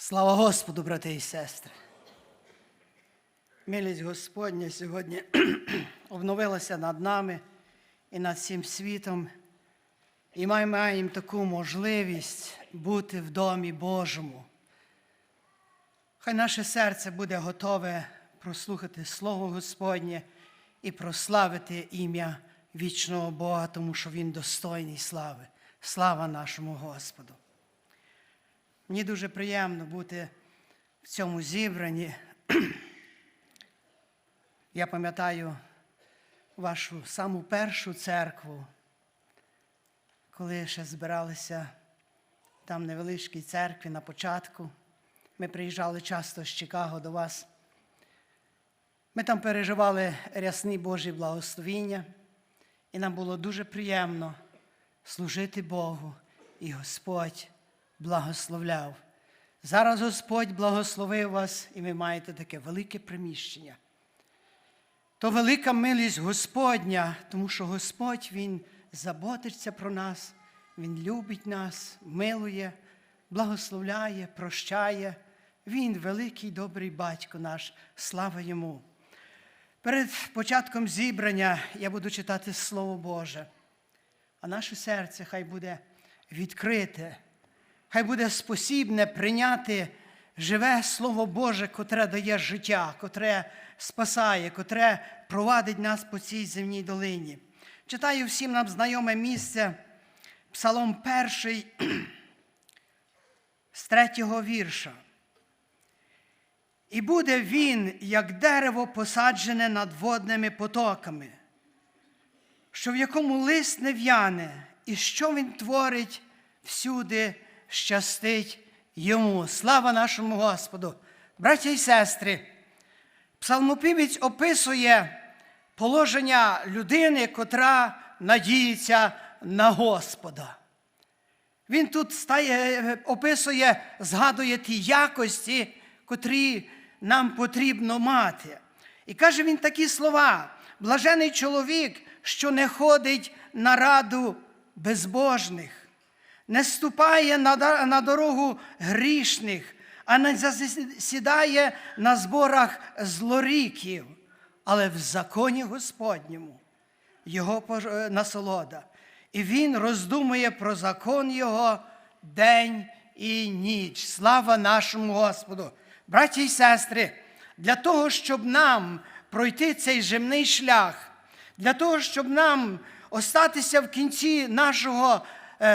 Слава Господу, брати і сестри. Милість Господня сьогодні обновилася над нами і над всім світом. І ми маємо таку можливість бути в домі Божому. Хай наше серце буде готове прослухати Слово Господнє і прославити ім'я вічного Бога, тому що Він достойний слави. Слава нашому Господу. Мені дуже приємно бути в цьому зібранні. Я пам'ятаю вашу саму першу церкву, коли ще збиралися там невеличкій церкві на початку. Ми приїжджали часто з Чикаго до вас. Ми там переживали рясні Божі благословіння, і нам було дуже приємно служити Богу, і Господь благословляв. Зараз Господь благословив вас, і ви маєте таке велике приміщення. То велика милість Господня, тому що Господь Він заботиться про нас, Він любить нас, милує, благословляє, прощає. Він великий добрий батько наш, слава йому. Перед початком зібрання я буду читати Слово Боже, а наше серце хай буде відкрите, хай буде спосібне прийняти живе Слово Боже, котре дає життя, котре спасає, котре провадить нас по цій земній долині. Читаю всім нам знайоме місце, Псалом перший з третього вірша. І буде він, як дерево, посаджене над водними потоками, що в якому лист не в'яне, і що він творить, всюди щастить йому. Слава нашому Господу! Браття і сестри, псалмопівець описує положення людини, котра надіється на Господа. Він тут стає, описує, згадує ті якості, котрі нам потрібно мати. І каже він такі слова: блажений чоловік, що не ходить на раду безбожних, не ступає на дорогу грішних, а не засідає на зборах злоріків, але в законі Господньому його насолода. І він роздумує про закон Його день і ніч. Слава нашому Господу! Браті і сестри, для того, щоб нам пройти цей земний шлях, для того, щоб нам остатися в кінці нашого е,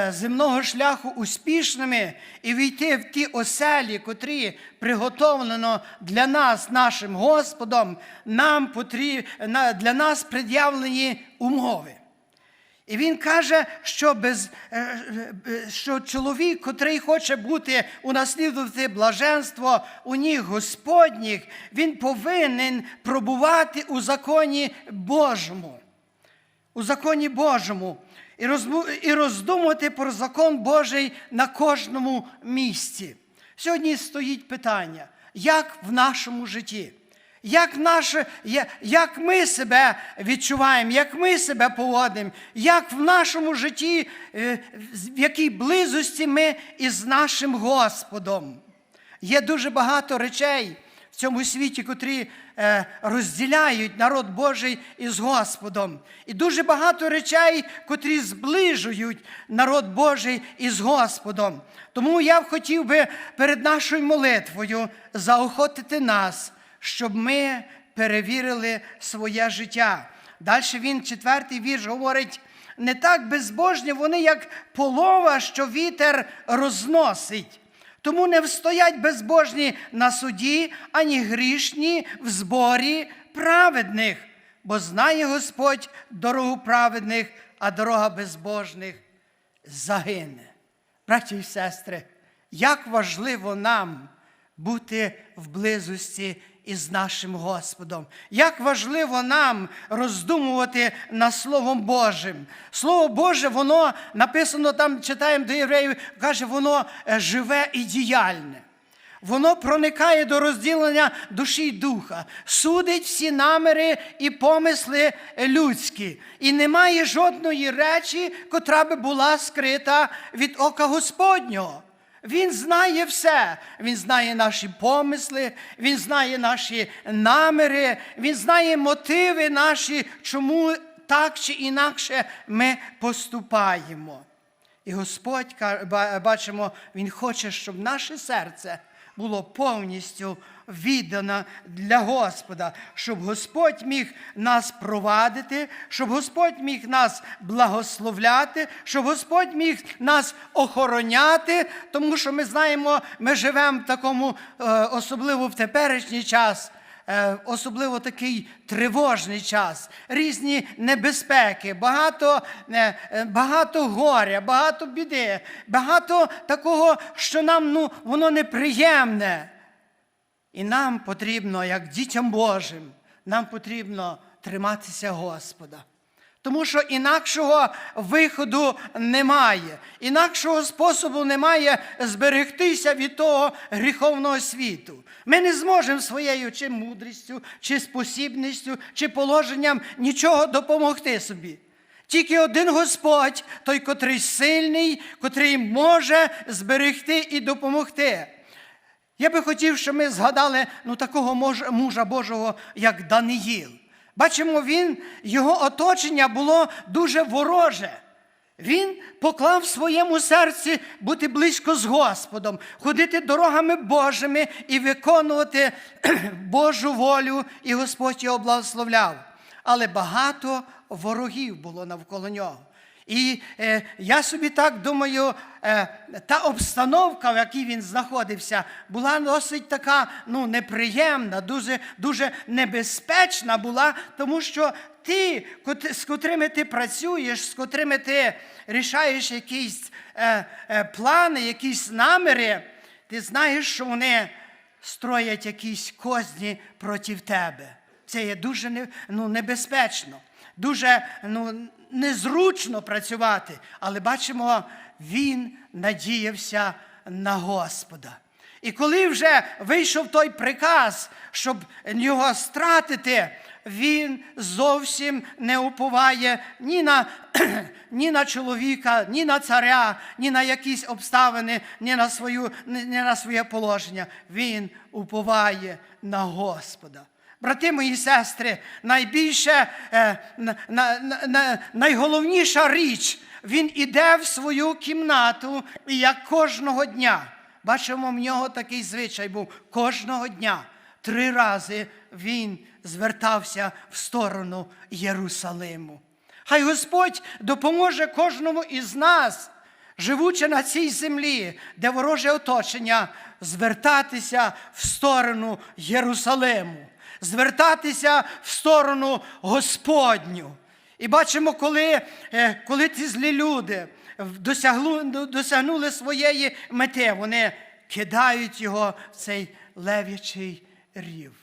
земного шляху успішними і війти в ті оселі, котрі приготовлено для нас, нашим Господом, нам потріб, для нас пред'явлені умови. І він каже, що без, що чоловік, котрий хоче бути унаслідувати блаженство у ніг Господніх, він повинен пробувати у законі Божому. У законі Божому. І роздумувати про закон Божий на кожному місці. Сьогодні стоїть питання, як в нашому житті? Як наше, як ми себе відчуваємо, як ми себе поводимо, як в нашому житті, в якій близості ми із нашим Господом. Є дуже багато речей в цьому світі, котрі розділяють народ Божий із Господом. І дуже багато речей, котрі зближують народ Божий із Господом. Тому я б хотів би перед нашою молитвою заохотити нас щоб ми перевірили своє життя. Далі він, четвертий вірш, говорить: не так безбожні вони, як полова, що вітер розносить. Тому не встоять безбожні на суді, ані грішні в зборі праведних, бо знає Господь дорогу праведних, а дорога безбожних загине. Браті і сестри, як важливо нам бути в близості із нашим Господом. Як важливо нам роздумувати над Словом Божим. Слово Боже, воно написано там, читаємо до євреїв, каже, воно живе і діяльне. Воно проникає до розділення душі й духа, судить всі наміри і помисли людські. І немає жодної речі, котра би була скрита від ока Господнього. Він знає все. Він знає наші помисли, Він знає наші наміри, Він знає мотиви наші, чому так чи інакше ми поступаємо. І Господь бачимо, Він хоче, щоб наше серце було повністю віддано для Господа, щоб Господь міг нас провадити, щоб Господь міг нас благословляти, щоб Господь міг нас охороняти, тому що ми знаємо, ми живемо в такому, е, особливо в теперішній час. Е, Особливо такий тривожний час, різні небезпеки, багато, е, е, багато горя, багато біди, багато такого, що нам ну, воно неприємне. І нам потрібно, як дітям Божим, нам потрібно триматися Господа. Тому що інакшого виходу немає, інакшого способу немає зберегтися від того гріховного світу. Ми не зможемо своєю чи мудрістю, чи спосібністю, чи положенням нічого допомогти собі. Тільки один Господь, той, котрий сильний, котрий може зберегти і допомогти. Я би хотів, щоб ми згадали ну, такого мужа Божого, як Даниїл. Бачимо, він, його оточення було дуже вороже. Він поклав в своєму серці бути близько з Господом, ходити дорогами Божими і виконувати Божу волю, і Господь його благословляв. Але багато ворогів було навколо нього. І е, я собі так думаю, е, та обстановка, в якій він знаходився, була досить така ну, неприємна, дуже, дуже небезпечна була, тому що ти, з котрими ти працюєш, з котрими ти рішаєш якісь е, е, плани, якісь наміри, ти знаєш, що вони строять якісь козні проти тебе. Це є дуже ну, небезпечно, дуже ну, незручно працювати. Але бачимо, він надіявся на Господа. І коли вже вийшов той приказ, щоб його стратити, він зовсім не уповає ні на, ні на чоловіка, ні на царя, ні на якісь обставини, ні на, свою, ні на своє положення. Він уповає на Господа. Брати мої сестри, найбільше, е, на, на, на, на- найголовніша річ, він іде в свою кімнату, і як кожного дня. Бачимо, в нього такий звичай був кожного дня. Три рази він звертався в сторону Єрусалиму. Хай Господь допоможе кожному із нас, живучи на цій землі, де вороже оточення, звертатися в сторону Єрусалиму, звертатися в сторону Господню. І бачимо, коли, е, коли ці злі люди досягнули своєї мети, вони кидають його в цей лев'ячий рів.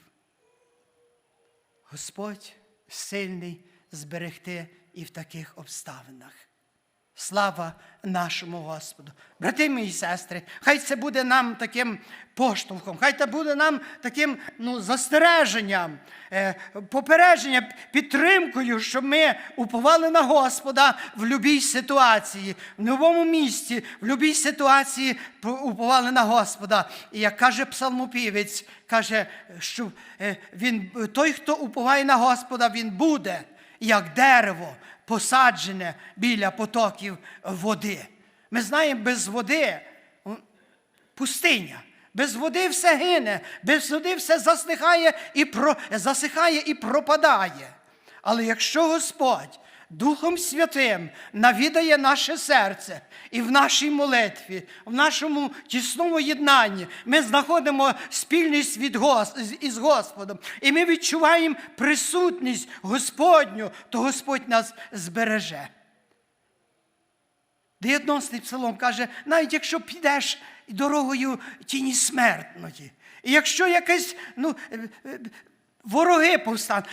Господь сильний зберегти і в таких обставинах. Слава нашому Господу. Брати мої сестри, хай це буде нам таким поштовхом, хай це буде нам таким ну, застереженням, е, попередженням, підтримкою, щоб ми уповали на Господа в будь-якій ситуації, в новому місці, в будь-якій ситуації уповали на Господа. І як каже псалмопівець, каже, що е, він, той, хто уповає на Господа, він буде як дерево, посаджене біля потоків води. Ми знаємо, без води пустиня. Без води все гине, без води все засихає і, про, засихає і пропадає. Але якщо Господь Духом Святим навідає наше серце і в нашій молитві, в нашому тісному єднанні ми знаходимо спільність від Гос- із Господом, і ми відчуваємо присутність Господню, то Господь нас збереже. 19 псалом каже, навіть якщо підеш дорогою тіні смертної, і якщо якесь ну, е, е, вороги повстануть,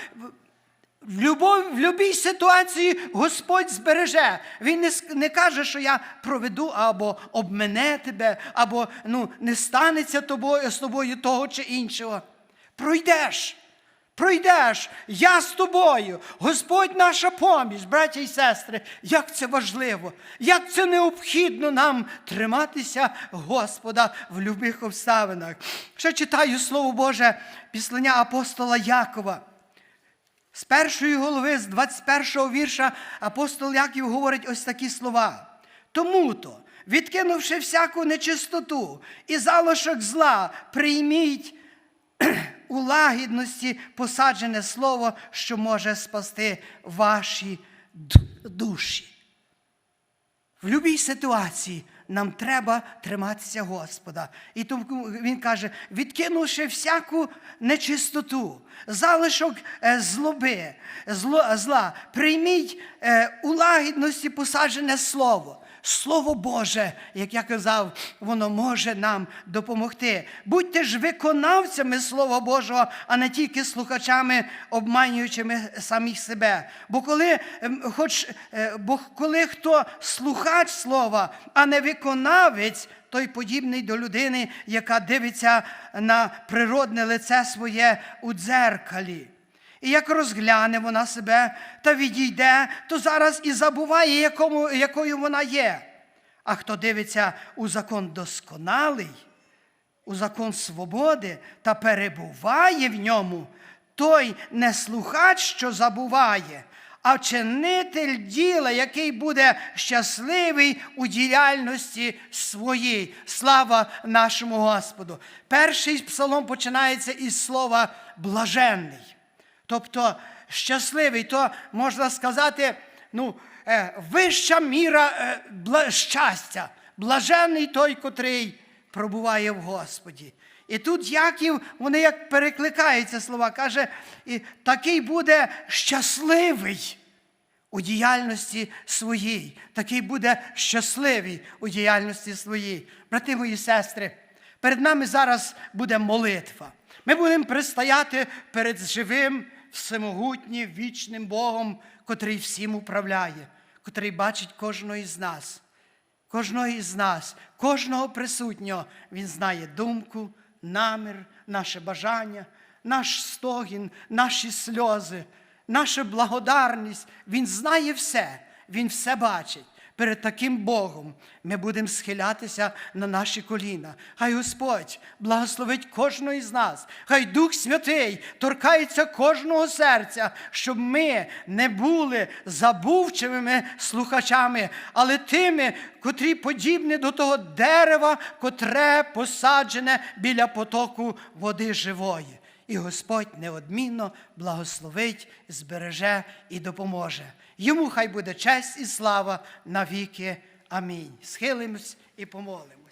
в любов, в любій ситуації Господь збереже. Він не, не каже, що я проведу або обмене тебе, або ну, не станеться тобою, з тобою того чи іншого. Пройдеш. Пройдеш, я з тобою, Господь наша поміч, браття і сестри, як це важливо, як це необхідно нам триматися Господа в любих обставинах. Ще читаю Слово Боже, післання апостола Якова. З першої голови, з 21 вірша, апостол Яків говорить ось такі слова. Тому то, відкинувши всяку нечистоту і залишок зла, прийміть у лагідності посаджене слово, що може спасти ваші душі. В будь-якій ситуації нам треба триматися Господа. І тому він каже: відкинувши всяку нечистоту, залишок е, злоби, зла, прийміть е, у лагідності посаджене слово. Слово Боже, як я казав, воно може нам допомогти. Будьте ж виконавцями Слова Божого, а не тільки слухачами, обманюючими самих себе. Бо коли, ем, хоч, е, бо коли хто слухач слова, а не виконавець, той подібний до людини, яка дивиться на природне лице своє у дзеркалі. І як розгляне вона себе та відійде, то зараз і забуває, якому, якою вона є. А хто дивиться у закон досконалий, у закон свободи та перебуває в ньому, той не слухач, що забуває, а вчинитель діла, який буде щасливий у діяльності своїй. Слава нашому Господу. Перший псалом починається із слова блаженний. Тобто щасливий, то можна сказати, ну, е, вища міра е, щастя, блажений той, котрий пробуває в Господі. І тут Яків, вони як перекликаються слова, каже, і такий буде щасливий у діяльності своїй, такий буде щасливий у діяльності своїй. Брати мої сестри, перед нами зараз буде молитва. Ми будемо пристояти перед живим, всемогутнім, вічним Богом, котрий всім управляє, котрий бачить кожного із нас. Кожного із нас, кожного присутнього, Він знає думку, намір, наше бажання, наш стогін, наші сльози, наша благодарність. Він знає все, Він все бачить. Перед таким Богом ми будемо схилятися на наші коліна. Хай Господь благословить кожного із нас, хай Дух Святий торкається кожного серця, щоб ми не були забувчивими слухачами, але тими, котрі подібні до того дерева, котре посаджене біля потоку води живої. І Господь неодмінно благословить, збереже і допоможе. Йому хай буде честь і слава навіки. Амінь. Схилимось і помолимо.